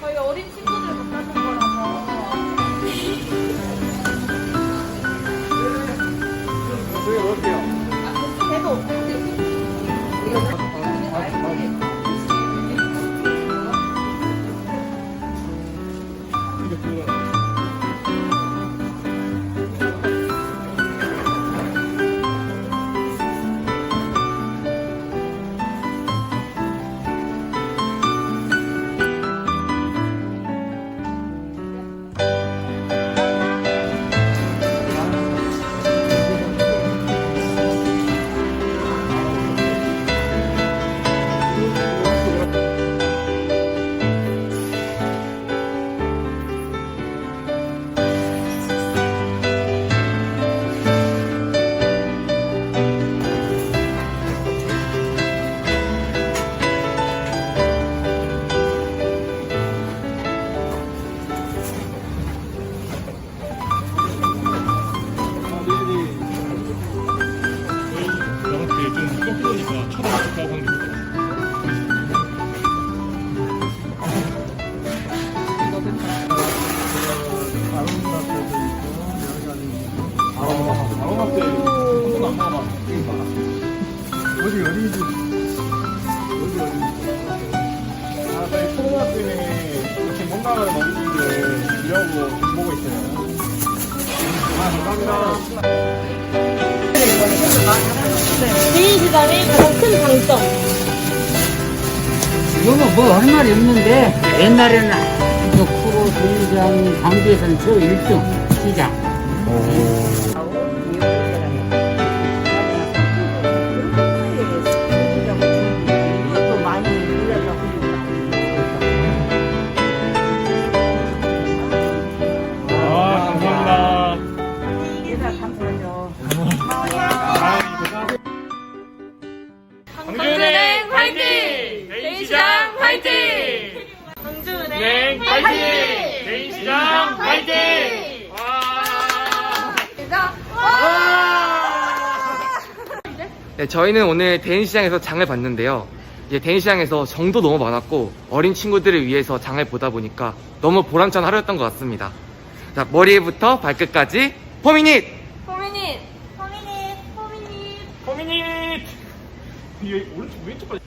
저희 어린 친구들 만나서 어디 어디지? 어디 어디? 아, 저희 코로나 때문에 이렇게 뭔가를 먹는 게 주려고 보고 있어요. 아, 감사합니다. 개인 시장의 가장 큰 장점. 이거는 뭐 할 말이 없는데 옛날에는 저 쿠로 시장 광주에서는 저 1등 시장 아, 네, 저희는 오늘 대인시장에서 장을 봤는데요. 이제 대인시장에서 정도 너무 많았고 어린 친구들을 위해서 장을 보다 보니까 너무 보람찬 하루였던 것 같습니다. 자, 머리부터 발끝까지 포미닛! 포미닛! 포미닛! 포미닛! 커뮤니티! 이게 오른쪽 왼쪽까지